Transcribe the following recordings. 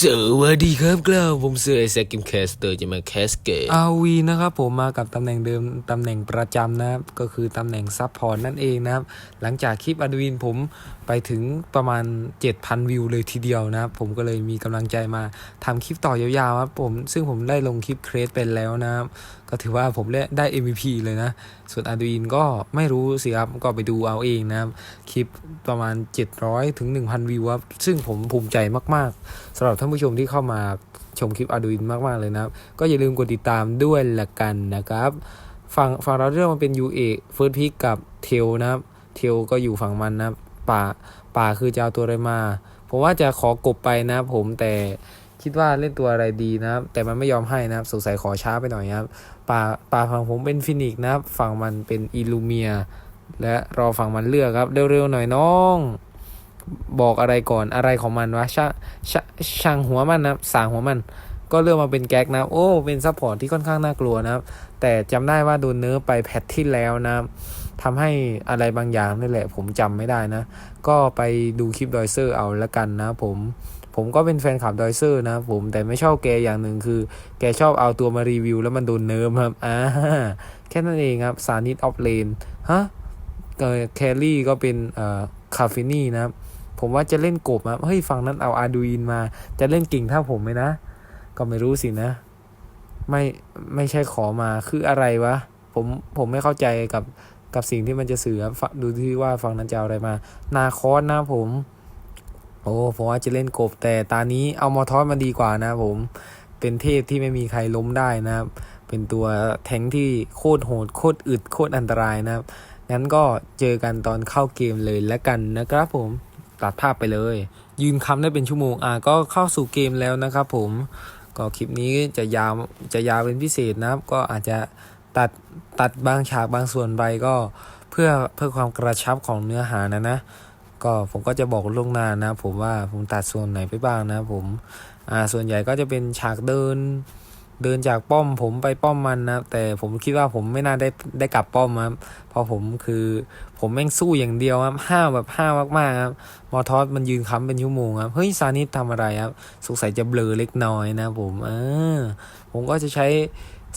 สวัสดีครับกล้าวผมเสือไอแซคกิมแคสเตอร์จะมาแคสเกตอาวีนะครับผมมากับตำแหน่งเดิมตำแหน่งประจำนะครับ ก็คือตำแหน่งซับพอร์ตนั่นเองนะครับ หลังจากคลิปอดวินผมไปถึงประมาณ 7,000 วิวเลยทีเดียวนะครับ ผมก็เลยมีกำลังใจมาทำคลิปต่อยาวๆครับผมซึ่งผมได้ลงคลิปเครสเป็นแล้วนะครับ ก็ถือว่าผมได้ MVP เลยนะ ส่วนอ r ด u ินก็ไม่รู้สิครับ ก็ไปดูเอาเองนะครับ คลิปประมาณ 700 ถึง 1,000 วิวครับ ซึ่งผมภูมิใจมาก ๆสำหรับท่านผู้ชมที่เข้ามาชมคลิป Arduino มาก ๆ เลยนะครับ ก็อย่าลืมกดติดตามด้วยละกันนะครับ ฝั่งฝั่งเราเรื่องมันเป็น UA First Pick กับเทลนะครับ เทลก็อยู่ฝั่งมันนะป่าป่าคือจะเอาตัวอะไรมา ผมว่าจะขอกบไปนะผมแต่ คิดว่าเล่นตัวอะไรดีนะครับ แต่มันไม่ยอมให้นะครับสงสัยขอช้าไปหน่อยนะครับป่าป่าฝั่งผมเป็นฟินิกนะครับ ฝั่งมันเป็นอิลูเมีย และรอฝั่งมันเลือกครับ เร็วๆหน่อยน้อง บอกอะไรก่อนอะไรของมันวะชาชช่างหัวมันนะสางหัวมัน ก็เลือกมาเป็นแก๊กนะโอ้เป็นซัพพอร์ตที่ค่อนข้างน่ากลัวนะครับ แต่จำได้ว่าโดนเนื้อไปแพทที่แล้วนะครับทำให้อะไรบางอย่างนี่แหละ ผมจำไม่ได้นะ ก็ไปดูคลิปดอยเซอร์เอาละกันนะผม ผมก็เป็นแฟนคลับดอยเซอร์นะผมแต่ไม่ชอบแกอย่างหนึ่งคือ แกชอบเอาตัวมารีวิว แล้วมันโดนเนิร์ฟครับอ่าแค่นั้นเองครับซานิดออฟเลนฮะแคลรี่ก็เป็นเอ่อคาเฟนี่นะครับผมว่าจะเล่นกบครับเฮ้ยฝั่งนั้นเอาอาดูอินมา จะเล่นกิ่งเท่าผมไหมนะ ก็ไม่รู้สินะ ไม่ไม่ใช่ขอมาคืออะไรวะ ผมผมไม่เข้าใจกับกับสิ่งที่มันจะสื่อครับดูที่ว่าฝั่งนั้นจะเอาอะไรมา นาคอสนะผม โอ้ผมว่าจะเล่นกบแต่ตานี้เอามอทอสมาดีกว่านะผมเป็นเทพที่ไม่มีใครล้มได้นะครับ เป็นตัวแทงที่โคตรโหดโคตรอึดโคตรอันตรายนะครับ งั้นก็เจอกันตอนเข้าเกมเลยแล้วกันนะครับผมตัดภาพไปเลย ยืนคำได้เป็นชั่วโมงอะก็เข้าสู่เกมแล้วนะครับผมก็คลิปนี้จะยาวจะยาวเป็นพิเศษนะครับ ก็อาจจะตัดตัดบางฉากบางส่วนไปก็เพื่อเพื่อความกระชับของเนื้อหานะนะ ก็ผมก็จะบอกล่วงหน้านะ ผมว่าผมตัดส่วนไหนไปบ้างนะ ผมอ่าส่วนใหญ่ก็จะเป็นฉากเดิน เดินจากป้อมผมไปป้อมมันนะแต่ผมคิดว่าผมไม่น่าได้ได้กลับป้อมครับเพราะผมคือผมแม่งสู้อย่างเดียวครับห้าวแบบห้าวมากๆครับมอทอสมันยืนค้ำเป็นชั่วโมงครับเฮ้ยซานิสทำอะไรครับสงสัยจะเบลอเล็กน้อยนะผมเออผมก็จะใช้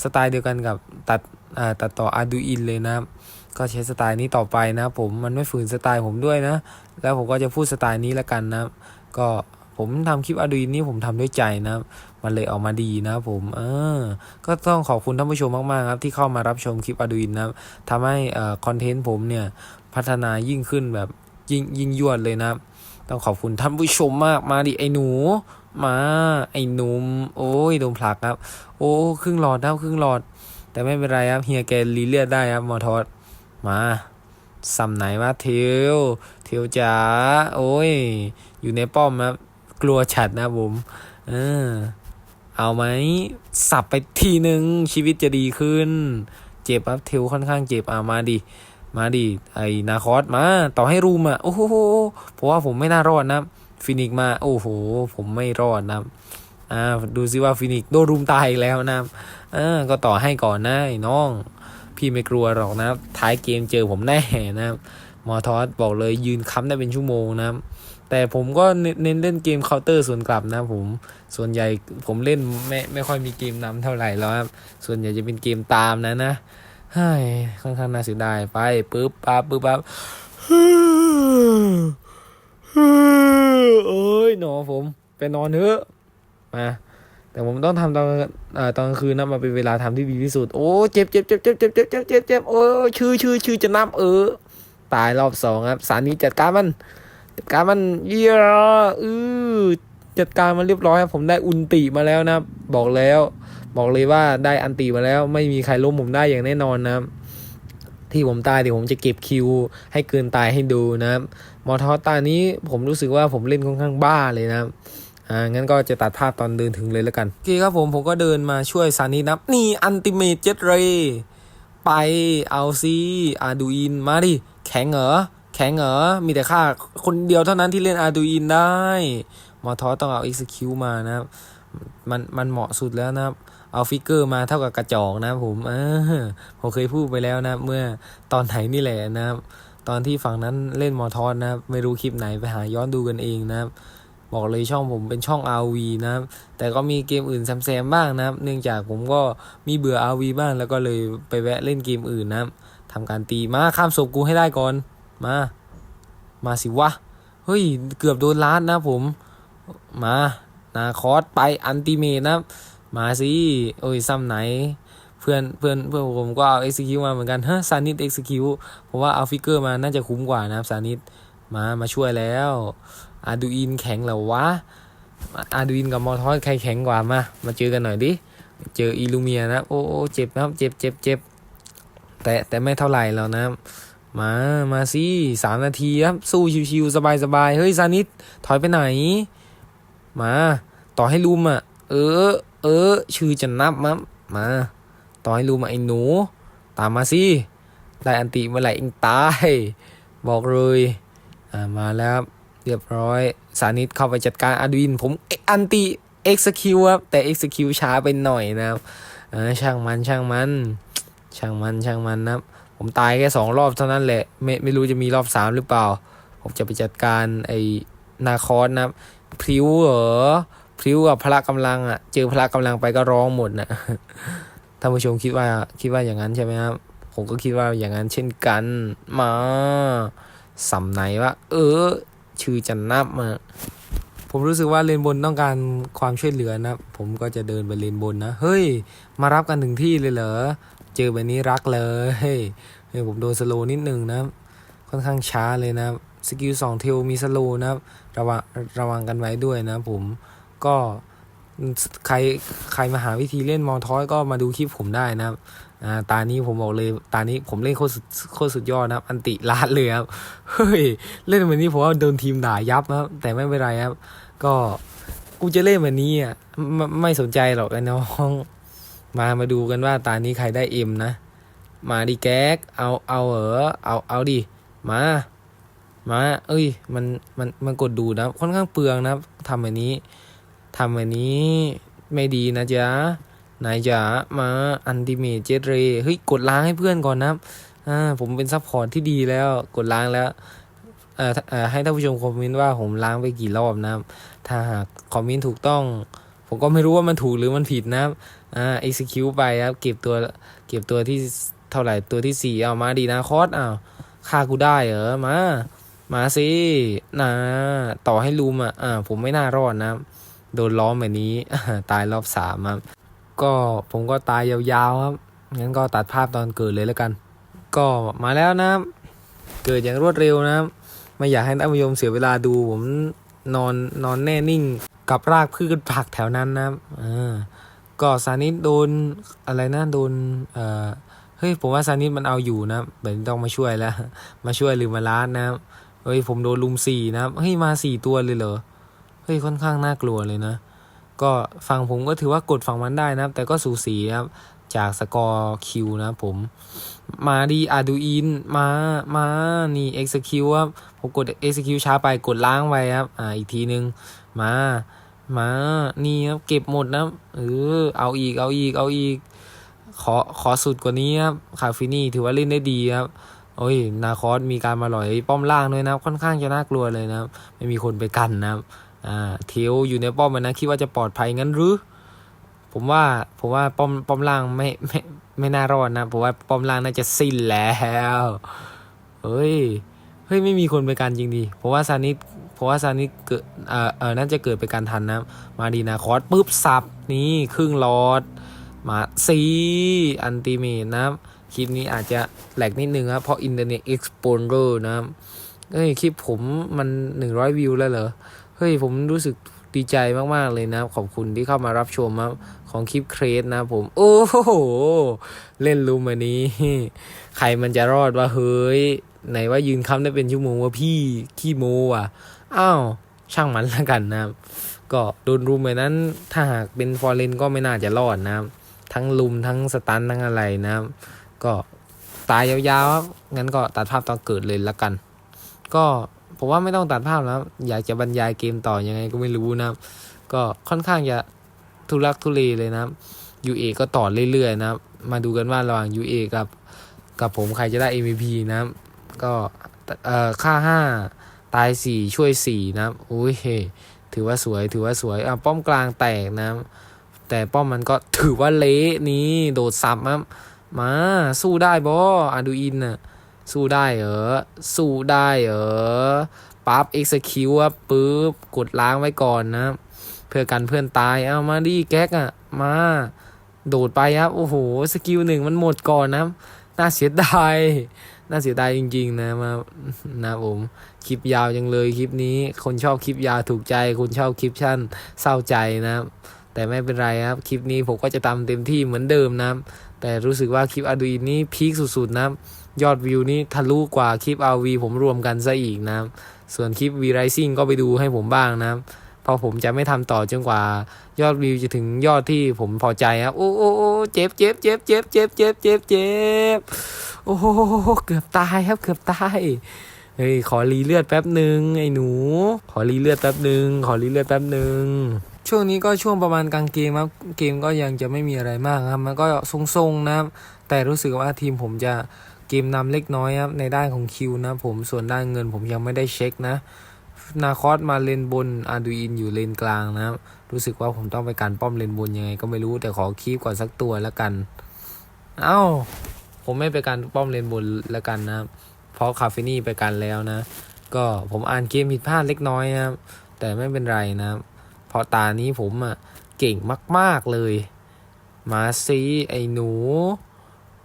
สไตล์เดียวกันกับตัดอ่าตัดต่อ Arduino เลยนะครับ ก็ใช้สไตล์นี้ต่อไปนะผมมันไม่ฝืนสไตล์ผมด้วยนะ แล้วผมก็จะพูดสไตล์นี้ละกันนะก็ผมทำคลิป Arduino นี่ผมทำด้วยใจนะมันเลยออกมาดีนะผมเออก็ต้องขอบคุณท่านผู้ชมมากๆครับที่เข้ามารับชมคลิป Arduino นะทำให้เอ่อคอนเทนต์ผมเนี่ยพัฒนายิ่งขึ้นแบบยิ่งยิ่งยวดเลยนะต้องขอบคุณท่านผู้ชมมากมาดิไอ้หนูมาไอ้หนุ่มโอ้ยโดนผลักครับ โอ้ครึ่งหลอดแล้วครึ่งหลอด แต่ไม่เป็นไรครับเฮียแกรีเลือดได้ครับมอทอส มาซ้ำไหนวะเทวเทวจ๋าโอ้ย อยู่ในป้อมครับกลัวฉัดนะผมเออเอาไหมสับไปทีหนึ่งชีวิตจะดีขึ้น เจ็บครับเทวค่อนข้างเจ็บอ่ามาดิมาดิไอ้นาคอสมา ต่อให้รูมอะโอ้โหเพราะว่าผมไม่น่ารอดนะฟินิกมาโอ้โห ผมไม่รอดนะอ่าดูซิว่าฟินิกโดนรุมตายอีกแล้วนะเออก็ต่อให้ก่อนนะไอ้น้อง พี่ไม่กลัวหรอกนะท้ายเกมเจอผมแน่นะมอทอสบอกเลยยืนค้ำได้เป็นชั่วโมงนะแต่ผมก็เน้นเล่นเกมเคาน์เตอร์ส่วนกลับนะผมส่วนใหญ่ผมเล่นไม่ไม่ค่อยมีเกมนำเท่าไหร่แล้วครับส่วนใหญ่จะเป็นเกมตามนะนะเฮ้ยค่อนข้างน่าเสียดายไปปึ๊บปั๊บปึ๊บปั๊บโอ้ยหนอผมไปนอนเถอะมา แต่ผมต้องทำตอนตอนกลางคืนนะมาเป็นเวลาทำที่ดีที่สุด โอ้เจ็บเจ็บเจ็บเจ็บเจ็บเจ็บเจ็บเจ็บเจ็บโอ้ชื่อชื่อชื่อจะนับเออ ตายรอบสองครับ สารนี้จัดการมัน จัดการมันเยี่ยอือจัดการมันเรียบร้อยครับผมได้อุนติมาแล้วนะบบอกแล้ว บอกเลยว่าได้อันติมาแล้ว ไม่มีใครล้มผมได้อย่างแน่นอนนะครับที่ผมตายเดี๋ยวผมจะเก็บคิวให้เกินตายให้ดูนะครับมอทอตานี้ผมรู้สึกว่าผมเล่นค่อนข้างบ้าเลยนะครับ อ่างั้นก็จะตัดภาพตอนเดินถึงเลยแล้วกันโอเคครับผมผมก็เดินมาช่วยซานินับนี่อันติเมตเจ็ตเรไปเอาซีอาดูอินมาดิแข็งเหรอแข็งเหรอมีแต่ข้าคนเดียวเท่านั้นที่เล่นอาดูอินได้มอทอต้องเอา execute มานะครับมันมันเหมาะสุดแล้วนะครับเอาฟิกเกอร์มาเท่ากับกระจอกนะผมเออผมเคยพูดไปแล้วนะเมื่อตอนไหนนี่แหละนะครับ ตอนที่ฝั่งนั้นเล่นมอทอนนะครับไม่รู้คลิปไหนไปหาย้อนดูกันเองนะครับ บอกเลยช่องผมเป็นช่อง RV นะครับ แต่ก็มีเกมอื่นแซมๆบ้างนะครับ เนื่องจากผมก็มีเบื่อ RV บ้างแล้วก็เลยไปแวะเล่นเกมอื่นนะครับทำการตีมาข้ามศพกูให้ได้ก่อน มา มาสิวะ เฮ้ย เกือบโดนล้านนะผม มา นาคอสไปอันติเมตนะครับ มาสิโอ้ยซ้ำไหน เพื่อนเพื่อนเพื่อนผมก็เอา execute มาเหมือนกันฮะซานิด execute เพราะว่าเอาฟิกเกอร์มาน่าจะคุ้มกว่านะครับซานิดมา มาช่วยแล้วอาดูอินแข็งแล้ววะอาดูอินกับมอทอสใครแข็งกว่ามา มาเจอกันหน่อยดิ เจออีลูเมียนะ โอ้โอเจ็บนะครับ เจ็บเจ็บเจ็บแต่แต่ไม่เท่าไหร่แล้วนะ มา มาสิสามนาทีครับ สู้ชิวๆสบายๆ เฮ้ยซานิดถอยไปไหน มา ต่อให้ลุมอะ เออ เออ ชื่อจะนับมั้งมา ต่อให้ลุมอะไอ้หนู ตามมาสิ ได้อันติเมื่อไหร่เองตาย บอกเลย อ่า มาแล้วครับ เรียบร้อย สานิตเข้าไปจัดการอาดวิน ผมอันติ execute ครับ แต่ execute ช้าไปหน่อยนะครับช่างมันช่างมัน ช่างมันช่างมันนะครับ ผมตายแค่สองรอบเท่านั้นแหละ ไม่ไม่รู้จะมีรอบสามหรือเปล่า ผมจะไปจัดการไอ้นาคอสนะครับ พริ้วเหรอพริ้วกับพละกำลังอะ เจอพละกำลังไปก็ร้องหมดนะท่านผู้ชมคิดว่าคิดว่าอย่างนั้นใช่ไหมครับ ผมก็คิดว่าอย่างนั้นเช่นกัน มาสำไหนว่าเออ ชื่อจันนับมา ผมรู้สึกว่าเลนบนต้องการความช่วยเหลือนะ ผมก็จะเดินไปเลนบนนะ เฮ้ย มารับกันถึงที่เลยเหรอ เจอแบบนี้รักเลยเฮ้ยผมโดนสโลนิดนึงนะ ค่อนข้างช้าเลยนะ สกิลสองเทลมีสโลนะ ระวังระวังกันไว้ด้วยนะผม ก็ ใครใครมาหาวิธีเล่นมอทอยก็มาดูคลิปผมได้นะครับอ่าตานี้ผมบอกเลยตานี้ผมเล่นโคตรสุดโคตรสุดยอดนะครับ อันติลาดเลยครับเฮ้ยเล่นแบบนี้ผมว่าโดนทีมด่ายับนะครับแต่ไม่เป็นไรครับ ก็กูจะเล่นแบบนี้อะไม่ไม่สนใจหรอกไอ้น้องมามาดูกันว่าตานี้ใครได้เอ็มนะ มาดิแก๊กเอาเอาเหรอเอาเอาดิมามา เอ้ย มันมันมันกดดูนะค่อนข้างเปลืองนะทำแบบนี้ ทำแบบนี้ไม่ดีนะจ๊ะนายจ๋ามาอันติเมเจเรเฮ้ยกดล้างให้เพื่อนก่อนนะอ่าผมเป็นซัพพอร์ตที่ดีแล้วกดล้างแล้วเอ่อเอ่อให้ท่านผู้ชมคอมเมนต์ว่าผมล้างไปกี่รอบนะถ้าหากคอมเมนต์ถูกต้อง ผมก็ไม่รู้ว่ามันถูกหรือมันผิดนะอ่า execute ไปครับเก็บตัวเก็บตัวที่เท่าไหร่ตัวที่สี่เอามาดีนะคอสอ้าวฆ่ากูได้เหรอมา มาสินะต่อให้ลุมอะอ่าผมไม่น่ารอดนะ โดนล้อมแบบนี้ตายรอบสามครับก็ผมก็ตายยาวๆครับงั้นก็ตัดภาพตอนเกิดเลยแล้วกัน ก็มาแล้วนะเกิดอย่างรวดเร็วนะไม่อยากให้ท่านผู้ชมเสียเวลาดู ผมนอนนอนแน่นิ่งกับรากพืชผักแถวนั้นนะอ่าก็ซานิดโดนอะไรนะโดนเอ่อเฮ้ยผมว่าซานิดมันเอาอยู่นะแบบนี้ต้องมาช่วยแล้ว มาช่วยหรือมาล้านนะเฮ้ยผมโดนลุมสี่นะเฮ้ยมาสี่ตัวเลยเหรอ เฮ้ยค่อนข้างน่ากลัวเลยนะ ก็ฝั่งผมก็ถือว่ากดฝั่งมันได้นะครับ แต่ก็สูสีครับจากสกอร์คิวนะผม มาดีอาดูอินมามานี่ execute ครับผมกด execute ช้าไปกดล้างไปครับอ่าอีกทีนึงมามานี่ครับเก็บหมดนะเออเอาอีกเอาอีกเอาอีก ขอขอสุดกว่านี้ครับคาฟินี่ถือว่าเล่นได้ดีครับโอ้ยนาคอสมีการมาหล่อยป้อมล่างด้วยนะค่อนข้างจะน่ากลัวเลยนะไม่มีคนไปกันนะครับ อ่าเทียวอยู่ในป้อมมันนะคิดว่าจะปลอดภัยงั้นหรือ ผมว่าผมว่าป้อมป้อมล่างไม่ไม่ไม่น่ารอดนะผมว่าป้อมล่างน่าจะสิ้นแล้วเฮ้ยเฮ้ยไม่มีคนไปกันจริงดี เพราะว่าซานิสเพราะว่าซานิสเกิดเอ่อเออน่าจะเกิดไปการทันนะ มาดีนาคอสปุ๊บสับนี่ครึ่งลอด มาซีอันติเมตนะ คลิปนี้อาจจะแหลกนิดนึงครับเพราะอินเทอร์เน็ตเอ็กซ์โพเนะครับเฮ้ยคลิปผมมันหนึ่งร้อยวิวแล้วเหรอ เฮ้ยผมรู้สึกดีใจมาก ๆ เลยนะขอบคุณที่เข้ามารับชมครับของคลิปเครสนะผม โอ้โห เล่นรูมอันนี้ ใครมันจะรอดวะเฮ้ย ไหนว่ายืนค้ำได้เป็นชั่วโมงว่าพี่ขี้โมอะ อ้าว ช่างมันแล้วกันนะ ก็โดนรุมแบบนั้น ถ้าหากเป็นฟอร์เรนก็ไม่น่าจะรอดนะครับทั้งลุมทั้งสตันทั้งอะไรนะ ก็ตายยาวๆงั้นก็ตัดภาพตอนเกิดเลยละกัน ก็ ผมว่าไม่ต้องตัดภาพแล้วอยากจะบรรยายเกมต่อยังไงก็ไม่รู้นะก็ค่อนข้างจะทุลักทุเลเลยนะ UA ก็ต่อเรื่อยๆนะมาดูกันว่าระหว่าง UA กับกับผมใครจะได้ MVP นะก็เอ่อค่าห้าตายสี่ช่วยสี่นะอุ้ยถือว่าสวยถือว่าสวยอะป้อมกลางแตกนะ แต่ป้อมมันก็ถือว่าเละนี่โดดสับครับมาสู้ได้บออาดูอินน่ะ สู้ได้เหรอ สู้ได้เหรอ ปั๊บ execute ปึ๊บ กดล้างไว้ก่อนนะ เพื่อกันเพื่อนตาย เอามาดิแก๊กอะมา โดดไปครับ โอ้โห สกิลหนึ่งมันหมดก่อนนะ น่าเสียดาย น่าเสียดายจริงๆนะมา นะผม คลิปยาวจังเลยคลิปนี้ คนชอบคลิปยาวถูกใจ คนชอบคลิปชั่นเศร้าใจนะครับแต่ไม่เป็นไรครับ คลิปนี้ผมก็จะทำเต็มที่เหมือนเดิมนะครับแต่รู้สึกว่าคลิปอดูอินนี้พีคสุดๆนะ ยอดวิวนี่ทะลุกว่าคลิป RV ผมรวมกันซะอีกนะครับ ส่วนคลิป V Rising ก็ไปดูให้ผมบ้างนะครับเพราะผมจะไม่ทำต่อจนกว่า ยอดวิวจะถึงยอดที่ผมพอใจครับ โอ้โอ้โอ้เจ็บเจ็บเจ็บเจ็บเจ็บเจ็บเจ็บเจ็บโอ้โหเกือบตายครับเกือบตายเฮ้ยขอรีเลือดแป๊บหนึ่งไอ้หนู ขอรีเลือดแป๊บหนึ่งขอรีเลือดแป๊บหนึ่งช่วงนี้ก็ช่วงประมาณกลางเกมครับเกมก็ยังจะไม่มีอะไรมากครับ มันก็ทรงๆนะครับแต่รู้สึกว่าทีมผมจะ เกมนำเล็กน้อยครับในด้านของคิวนะผมส่วนด้านเงินผมยังไม่ได้เช็คนะ นาคอสมาเลนบนอาดูอินอยู่เลนกลางนะครับรู้สึกว่าผมต้องไปการป้อมเลนบนยังไงก็ไม่รู้แต่ขอคีบก่อนสักตัวแล้วกัน เอ้า ผมไม่ไปการป้อมเลนบนแล้วกันนะเพราะคาเฟนี่ไปกันแล้วนะ ก็ผมอ่านเกมผิดพลาดเล็กน้อยนะครับแต่ไม่เป็นไรนะเพราะตานี้ผมอะเก่งมาก ๆเลย มาซีไอ้หนู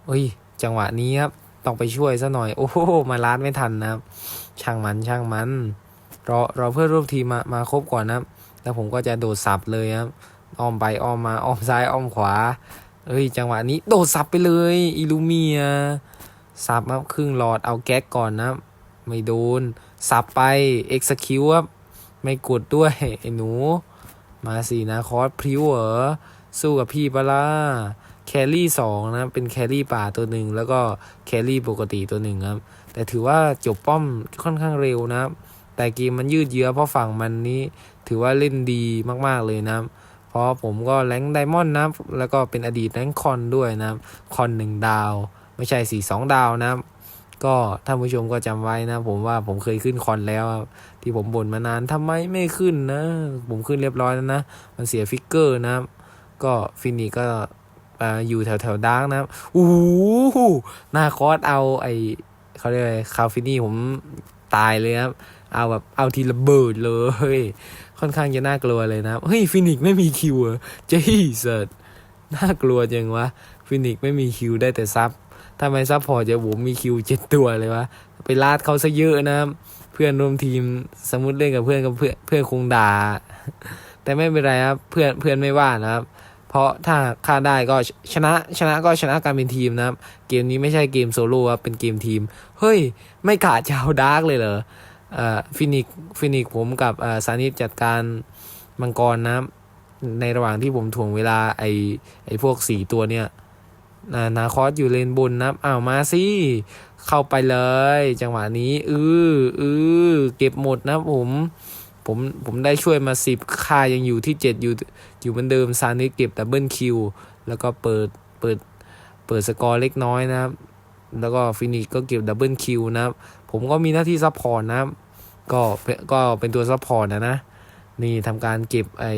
เฮ้ย จังหวะนี้ครับ ต้องไปช่วยซะหน่อย โอ้โหมาลาดไม่ทันนะครับ ช่างมันช่างมัน รอรอเพื่อนร่วมทีมมามาครบก่อนนะครับ แล้วผมก็จะโดดสับเลยครับอ้อมไปอ้อมมาอ้อมซ้ายอ้อมขวาเอ้ยจังหวะนี้โดดสับไปเลยอิลูเมียสับครับครึ่งหลอดเอาแก๊กก่อนนะ ไม่โดน สับไป execute ครับไม่กดด้วยไอ้หนู มาสินะคอสพริ้วเหรอสู้กับพี่ปะล่ะ แครี่สองนะเป็นแครี่ป่าตัวหนึ่งแล้วก็แครี่ปกติตัวหนึ่งครับ แต่ถือว่าจบป้อมค่อนข้างเร็วนะครับ แต่เกมมันยืดเยื้อเพราะฝั่งมันนี้ถือว่าเล่นดีมากๆเลยนะครับ เพราะผมก็แรงไดมอนด์นะครับ แล้วก็เป็นอดีตแรงคอนด้วยนะครับ คอนหนึ่งดาว ไม่ใช่สี่สองดาวนะครับ ก็ท่านผู้ชมก็จำไว้นะ ผมว่าผมเคยขึ้นคอนแล้วครับที่ผมบ่นมานานทำไมไม่ขึ้นนะ ผมขึ้นเรียบร้อยแล้วนะ มันเสียฟิกเกอร์นะครับ ก็ฟินิกก็ อ่าอยู่แถวแถวดาร์กนะครับโอ้โหหน้าคอสเอาไอเขาเรียกคาฟินี่ผมตายเลยครับ เอาแบบเอาทีระเบิดเลย ค่อนข้างจะน่ากลัวเลยนะครับ เฮ้ยฟินิกไม่มีคิวเหรอเจ๊เสิร์น่ากลัวจังวะฟินิกไม่มีคิวได้แต่ซับทำไมซับพอจะผมมีคิวเจ็ดตัวเลยวะ ไปลาดเขาซะเยอะนะครับ เพื่อนร่วมทีมสมมติเล่นกับเพื่อนกับเพื่อนเพื่อนคงด่า แต่ไม่เป็นไรครับ เพื่อนเพื่อนไม่ว่านะครับ เพราะถ้าฆ่าได้ก็ชนะชนะก็ชนะการเป็นทีมนะครับ เกมนี้ไม่ใช่เกมโซโล่ครับเป็นเกมทีม เฮ้ย ไม่กาจะเอาดาร์กเลยเหรอเอ่อฟินิกฟินิกผมกับอ่อซานิสจัดการมังกรนะครับในระหว่างที่ผมถ่วงเวลาไอไอพวกสี่ตัวเนี่ยนานาคอสอยู่เลนบนนะอ้าวมาสิ เข้าไปเลย จังหวะนี้ อืออือเก็บหมดนะผม ผมผมได้ช่วยมาสิบค่ายังอยู่ที่เจ็ดอยู่อยู่เหมือนเดิมซานิเก็บดับเบิลคิวแล้วก็เปิดเปิดเปิดสกอร์เล็กน้อยนะครับ แล้วก็ฟินิกก็เก็บดับเบิลคิวนะครับ ผมก็มีหน้าที่ซัพพอร์ตนะครับ ก็เป็นก็เป็นตัวซัพพอร์ตนะนะ นี่ทำการเก็บไอ้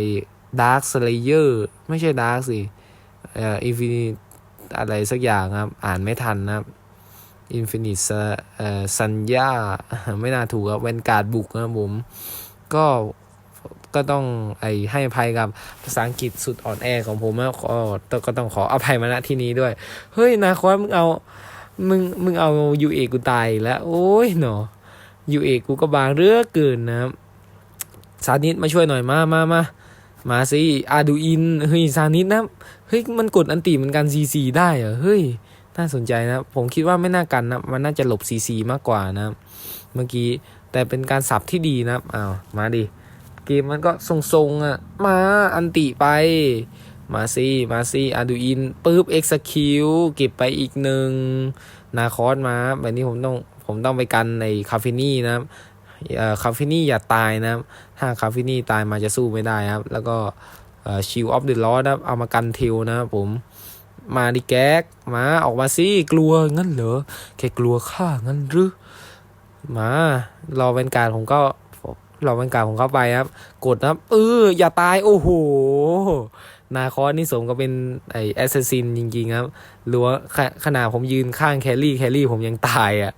ดาร์คสเลเยอร์ไม่ใช่ดาร์คสิเอ่ออินฟินิอะไรสักอย่างครับ อ่านไม่ทันนะครับอินฟินิตเอ่อสัญญาไม่น่าถูกครับเวนการ์ดบุกนะผม ก็ก็ต้องไอให้อภัยกับภาษาอังกฤษสุดอ่อนแอของผมนะขอก็ต้องขออภัยมาณที่นี้ด้วย เฮ้ยนาคอสมึงเอามึงมึงเอายูเอกูตายแล้ว โอ้ยเนาะยูเอกูก็บางเรือเกินนะครับซานิดมาช่วยหน่อยมามามามาสิอาดูอินเฮ้ยซานิดนะเฮ้ยมันกดอันติเหมือนกันซีซีได้เหรอเฮ้ยน่าสนใจนะ ผมคิดว่าไม่น่ากันนะ มันน่าจะหลบซีซีมากกว่านะ เมื่อกี้ แต่เป็นการสับที่ดีนะอ้าวมาดิเกมมันก็ทรงๆอะมาอันติไปมาซีมาซีอาดูอินปุ๊บเอ็กซ์คิวเก็บไปอีกหนึ่งนาคอสมาแบบนี้ผมต้องผมต้องไปกันในคาเฟนี่นะครับเอ่อคาเฟนี่อย่าตายนะถ้าคาเฟนี่ตายมาจะสู้ไม่ได้ครับ แล้วก็ชิลออฟเดอะลอนะเอามากันเทลนะครับผมมาดิแก๊กมาออกมาสิกลัวงั้นเหรอแค่กลัวข้างั้นหรือ มารอเป็นการผมก็หลอกมันการผมเข้าไปครับ กดนะครับเอออย่าตายโอ้โหนาคอสนี่สมกับเป็นไอแอสซัสซินจริงๆครับหรือว่าขนาดผมยืนข้างแคลรี่แคลรี่ผมยังตายอะ่ะ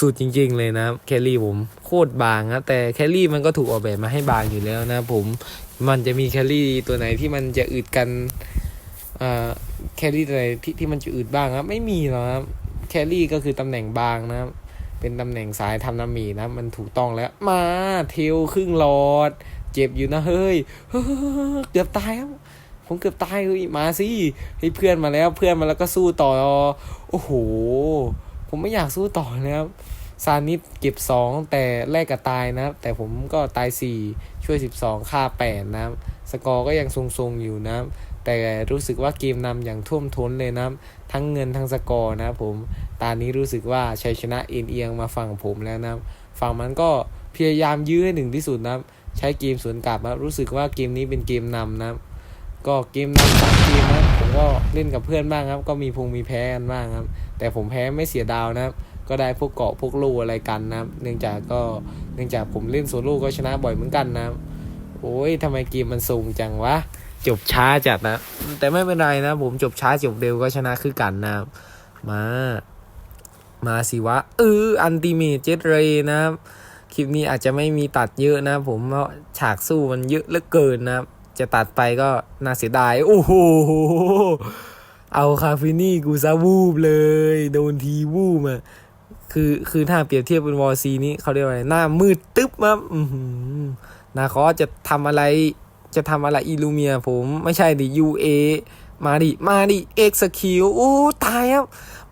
สุดๆจริง ๆ เลยนะแคลรี่ผมโคตรบางนะแต่แคลรี่มันก็ถูกออกแบบมาให้บางอยู่แล้วนะผมมันจะมีแคลรี่ตัวไหนที่มันจะอึดกันอ่าแคลรี่ตัวไหนที่ที่มันจะอึดบ้างครับ ไม่มีหรอกครับแคลรี่ก็คือตำแหน่งบางนะครับ เป็นตำแหน่งสายทำน้ำหมีนะ มันถูกต้องแล้ว มาเทลครึ่งหลอด เจ็บอยู่นะเฮ้ยเกือบตายครับผมเกือบตายเฮ้ยมาสิให้เพื่อนมาแล้วเพื่อนมาแล้วก็สู้ต่อ โอ้โห ผมไม่อยากสู้ต่อนะครับซานิดเก็บสองแต่แลกกับตายนะครับ แต่ผมก็ตายสี่ช่วยสิบสองฆ่าแปดนะครับ สกอร์ก็ยังทรงๆอยู่นะครับ แต่รู้สึกว่าเกมนำอย่างท่วมท้นเลยนะครับ ทั้งเงินทั้งสกอร์นะครับผม ตอนนี้รู้สึกว่าชัยชนะเอ็นเอียงมาฝั่งผมแล้วนะครับฝั่งมันก็พยายามยื้อให้ถึงที่สุดนะใช้เกมสวนกลับนะรู้สึกว่าเกมนี้เป็นเกมนำนะก็เกมนำสามเกมนะผมก็เล่นกับเพื่อนบ้างครับ ก็มีพงมีแพ้กันบ้างครับ แต่ผมแพ้ไม่เสียดาวนะครับก็ได้พวกเกาะพวกลูอะไรกันนะครับ เนื่องจากก็เนื่องจากผมเล่นโซโล่ก็ชนะบ่อยเหมือนกันนะครับโอ้ยทำไมเกมมันสูงจังวะจบช้าจัดนะ แต่ไม่เป็นไรนะ ผมจบช้าจบเร็วก็ชนะคือกันนะครับมา มาสิวะเอออันติเม e เจ็ดเรนะครับคลิปนี้อาจจะไม่มีตัดเยอะนะ ผมเพราะฉากสู้มันเยอะเหลือเกินนะครับ จะตัดไปก็น่าเสียดายโอ้โหเอาคาฟินี่กูซะวูบเลย โดนทีวูบมาคือคือถ้าเปรียบเทียบเป็นวอร์ซีนี้เขาเรียกว่าอะไรหน้ามืดตึ๊บมาอือหือนาคอจะทำอะไรจะทำอะไรอีลูเมียผมไม่ใช่ดิ UA มาดิ มาดิ X สกิลโอ้ตายครับ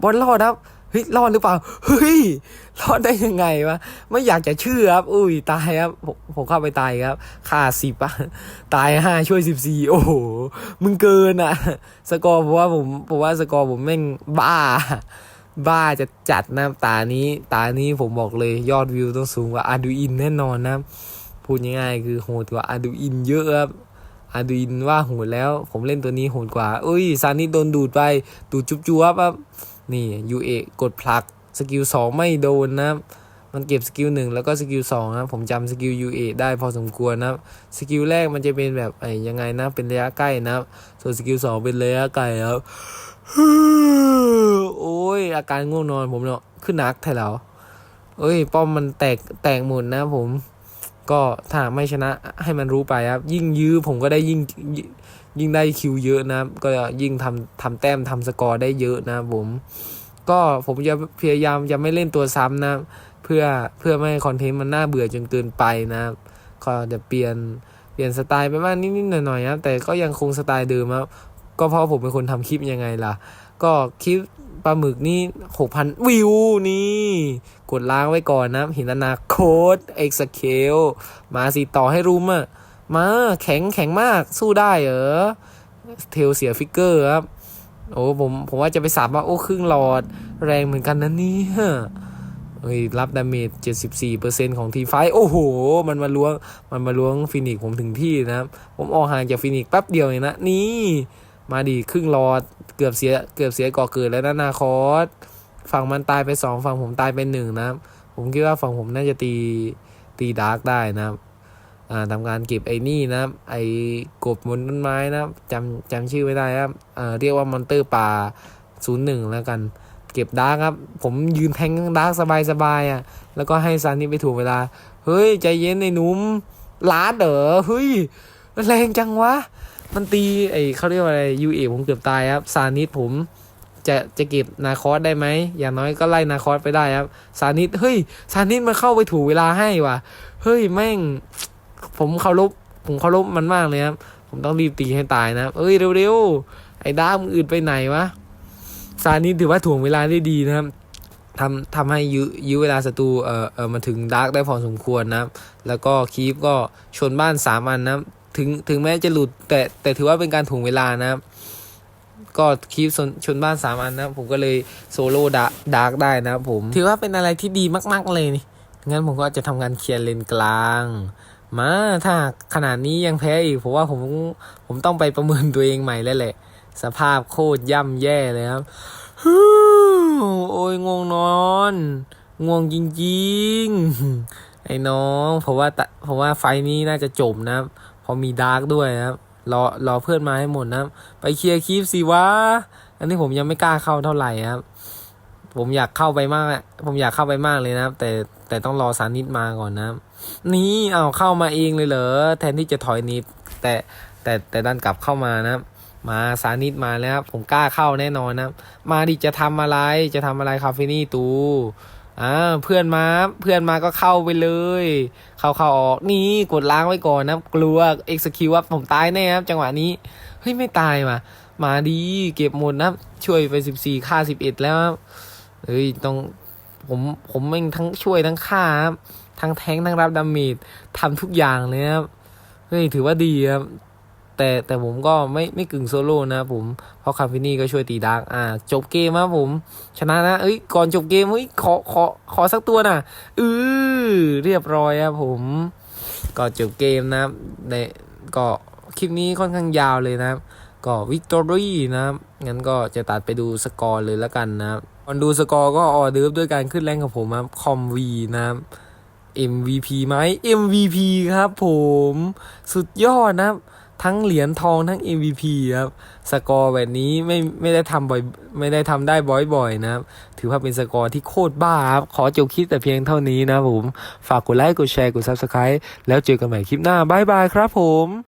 บอลรอดครับ เฮ้ยรอดหรือเปล่าเฮ้ยรอดได้ยังไงวะไม่อยากจะเชื่อครับ อุ้ยตายครับผมผมเข้าไปตายครับค่าสิบอะตายห้าช่วยสิบสี่โอ้โหมึงเกินอะสกอร์ผมว่าผมผมว่าสกอร์ผมแม่งบ้า บ้าจะจัดนะตานี้ ตานี้ผมบอกเลยยอดวิวต้องสูงกว่าอาดูอินแน่นอนนะพูดง่ายๆคือโหดกว่าอาดูอินเยอะครับอาดูอินว่าโหดแล้ว ผมเล่นตัวนี้โหดกว่าเอ้ยซานิโดนดูดไปดูดจุ๊บจัวครับ นี่ยูเอกดผลักสกิลสองไม่โดนนะมันเก็บสกิลหนึ่งแล้วก็สกิลสองนะผมจำสกิลยูเอได้พอสมควรนะสกิลแรกมันจะเป็นแบบไอ้ยังไงนะ เป็นระยะใกล้นะส่วนสกิลสองเป็นระยะไกลครับโอ้ย อาการง่วงนอนผมเนาะขึ้นนักไทยแล้วเอ้ย ป้อมมันแตกแตกหมดนะผม ก็ถ้าไม่ชนะให้มันรู้ไปครับ ยิ่งยื้อผมก็ได้ยิ่ง ยิ่งได้คิวเยอะนะก็ยิ่งทำทำแต้มทำสกอร์ได้เยอะนะผม ก็ผมจะพยายามจะไม่เล่นตัวซ้ำนะ เพื่อเพื่อไม่ให้คอนเทนต์มันน่าเบื่อจนเกินไปนะก็จะเปลี่ยนเปลี่ยนสไตล์ไปบ้างนิดๆหน่อยๆนะแต่ก็ยังคงสไตล์เดิมครับก็เพราะผมเป็นคนทำคลิปยังไงล่ะ ก็คลิปปลาหมึกนี่หกพันวิวนี่ กดล้างไว้ก่อนนะหินอนาโคดเอ็กซ์เคลมาสิต่อให้รุมอะ มาแข็งแข็งมากสู้ได้เหรอเทลเสียฟิกเกอร์ครับโอ้ผมผมว่าจะไปสับว่าโอ้ครึ่งหลอดแรงเหมือนกันนะนี่เฮ้ยรับดาเมจ74%ของทีไฟโอ้โห มันมาล้วงมันมาล้วงฟินิกผมถึงที่นะครับ ผมออกห่างจากฟินิกแป๊บเดียวเองนะนี่มาดีครึ่งหลอดเกือบเสียเกือบเสียก่อเกิดแล้วนะนาคอสฝั่งมันตายไปสองฝั่งผมตายไปหนึ่งนะครับ ผมคิดว่าฝั่งผมน่าจะตีตีดาร์กได้นะครับ ทำการเก็บไอ้นี่นะไอ้กบบนต้นไม้นะจำจำชื่อไม่ได้ครับเอ่อเรียกว่ามอนเตอร์ป่าศูนย์หนึ่งแล้วกัน เก็บดาร์กครับ ผมยืนแทงดาร์กสบายๆอะแล้วก็ให้ซันนี่ไปถูกเวลา เฮ้ย ใจเย็นไอ้หนุ่มลาดเด๋อเฮ้ยมันแรงจังวะ มันตีไอ้เขาเรียกว่าอะไรยูเอผมเกือบตายครับซานิดผมจะจะเก็บนาคอสได้ไหม อย่างน้อยก็ไล่นาคอสไปได้ครับ ซานิดเฮ้ย ซานิดมันเข้าไปถูเวลาให้ว่ะ เฮ้ย แม่ง ผมเคารพผมเคารพมันมากเลยครับ ผมต้องรีบตีให้ตายนะเอ้ยเร็วๆไอ้ด้ามอื่นไปไหนวะซานิดถือว่าถ่วงเวลาได้ดีนะครับทำทำให้ยื้อยื้อเวลาศัตรูเอ่อเอ่อมาถึงดาร์กได้พอสมควรนะครับ แล้วก็คีฟก็ชนบ้านสามอันนะถึงถึงแม้จะหลุดแต่แต่ถือว่าเป็นการถ่วงเวลานะครับ ก็คีฟชนชนบ้านสามอันนะครับผมก็เลยโซโล่ดาดาร์กได้นะครับผม ถือว่าเป็นอะไรที่ดีมาก ๆเลยนี่งั้นผมก็จะทำการเคลียร์เลนกลาง มาถ้าขนาดนี้ยังแพ้อีกผมว่าผมผมต้องไปประเมินตัวเองใหม่แล้วแหละ สภาพโคตรย่ำแย่เลยครับฮโอ้ยง่วงนอนง่วงจริงๆ ไอ้น้องผมว่าตะผมว่าไฟนี้น่าจะจบนะครับพอมีดาร์กด้วยนะครับรอรอเพื่อนมาให้หมดนะไปเคลียร์คลิปสิวะอันนี้ผมยังไม่กล้าเข้าเท่าไหร่ครับ ผมอยากเข้าไปมาก ผมอยากเข้าไปมากเลยนะครับ แต่แต่ต้องรอสานิดมาก่อนนะครับ นี่เอาเข้ามาเองเลยเหรอแทนที่จะถอยนิดแต่แต่แต่ดันกลับเข้ามานะมาสานิดมาแล้วครับผมกล้าเข้าแน่นอนนะ มาดิจะทำอะไรจะทำอะไรคาเฟนี่ตูอ่าเพื่อนมาเพื่อนมาก็เข้าไปเลย เข้าเข้าออกนี่กดล้างไว้ก่อนนะ กลัวเอ็กซ์คิวว่าผมตายแน่ครับจังหวะนี้เฮ้ยไม่ตายมามาดีเก็บหมดนะช่วยไปสิบสี่ฆ่าสิบเอ็ดแล้วเฮ้ยต้องผมผมเองทั้งช่วยทั้งฆ่าครับ ทั้งแทงทั้งรับดาเมจทำทุกอย่างเลยครับเฮ้ยถือว่าดีครับแต่แต่ผมก็ไม่ไม่กึ่งโซโล่นะผม เพราะคาฟินี่ก็ช่วยตีดาร์กอ่า จบเกมครับผม ชนะนะ เอ้ย ก่อนจบเกมเฮ้ยขอขอขอสักตัวน่ะอือเรียบร้อยครับผม ก็จบเกมนะในก็คลิปนี้ค่อนข้างยาวเลยนะก็วิกตอรี่นะงั้นก็จะตัดไปดูสกอร์เลยแล้วกันนะครับก่อนดูสกอร์ก็ออเดิร์ฟด้วยการขึ้นแรงกับผมครับคอมวีนะครับ MVP ไหม MVP ครับผมสุดยอดนะครับ ทั้งเหรียญทองทั้ง MVP ครับ สกอร์แบบนี้ไม่ไม่ได้ทำบ่อยไม่ได้ทำได้บ่อยๆนะครับ ถือว่าเป็นสกอร์ที่โคตรบ้าครับ ขอจบคลิปแต่เพียงเท่านี้นะผม ฝากกดไลค์กดแชร์กด Subscribe แล้วเจอกันใหม่คลิปหน้า บ๊ายบายครับผม